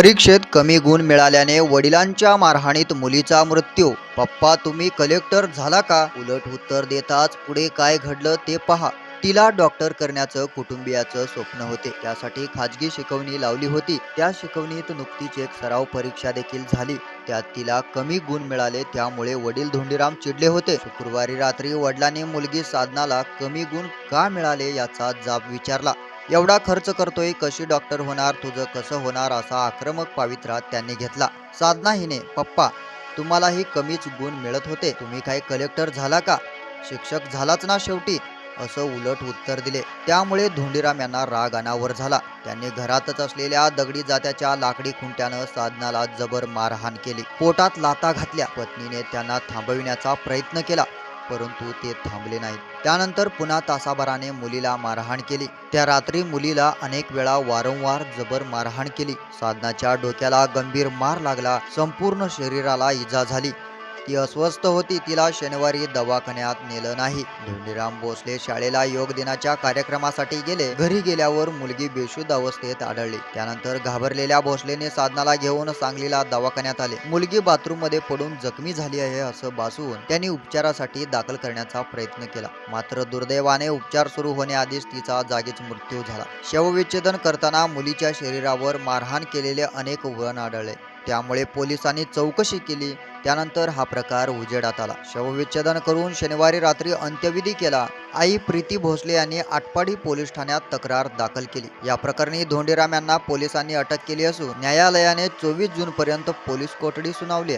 परीक्षेत कमी गुण मिळाल्याने वडिलांच्या मारहाणीत मुलीचा मृत्यू. पप्पा तुम्ही कलेक्टर झाला का? उलट उत्तर देताच पुढे काय घडलं ते पहा. तिला डॉक्टर करण्याचं कुटुंबियाचं स्वप्न होते. त्यासाठी खाजगी शिकवणी लावली होती. त्या शिकवणीत नुकतीच एक सराव परीक्षा देखील झाली. त्यात तिला कमी गुण मिळाले त्यामुळे वडील धोंडीराम चिडले होते. शुक्रवारी रात्री वडिलांनी मुलगी साधनाला कमी गुण का मिळाले याचा जाब विचारला. एवढा खर्च करतोय कशी डॉक्टर होणार तुझं कसं होणार असा आक्रमक पावित्रा त्यांनी घेतला. साधना हिने पप्पा तुम्हालाही कमीच गुण मिळत होते. तुम्ही काय कलेक्टर झाला का? शिक्षक झालाच ना शेवटी असं उलट उत्तर दिले. त्यामुळे धोंडीराम यांना राग अनावर झाला. त्यांनी घरातच असलेल्या दगडी जात्याच्या लाकडी खुंट्यानं साधनाला जबर मारहाण केली. पोटात लाता घातल्या. पत्नीने त्यांना थांबविण्याचा प्रयत्न केला. परंतु ते थांबले नाहीत. त्यानंतर पुन्हा तासाभराने मुलीला मारहाण केली. त्या रात्री मुलीला अनेक वेळा वारंवार जबर मारहाण केली. साधनाच्या डोक्याला गंभीर मार लागला. संपूर्ण शरीराला इजा झाली. ती अस्वस्थ होती तिला शनिवारी दवाखान्यात नेलं नाही. धोंडीराम भोसले शाळेला योग दिनाच्या कार्यक्रमासाठी गेले. घरी गेल्यावर मुलगी बेशुद्ध अवस्थेत आढळली. त्यानंतर घाबरलेल्या भोसलेने साधनाला घेऊन सांगलीला दवाखान्यात आले. मुलगी बाथरूममध्ये पडून जखमी झाली आहे असं भासवून त्यांनी उपचारासाठी दाखल करण्याचा प्रयत्न केला. मात्र दुर्दैवाने उपचार सुरू होण्याआधीच तिचा जागीच मृत्यू झाला. शवविच्छेदन करताना मुलीच्या शरीरावर मारहाण केलेले अनेक वळण आढळले. त्यामुळे पोलिसांनी चौकशी केली. त्यानंतर हा प्रकार उजेडात आला. शवविच्छेदन करून शनिवारी रात्री अंत्यविधी केला. आई प्रीती भोसले यांनी आटपाडी पोलीस ठाण्यात तक्रार दाखल केली. या प्रकरणी धोंडीराम यांना पोलिसांनी अटक केली असून न्यायालयाने चोवीस जून पर्यंत पोलीस कोठडी सुनावली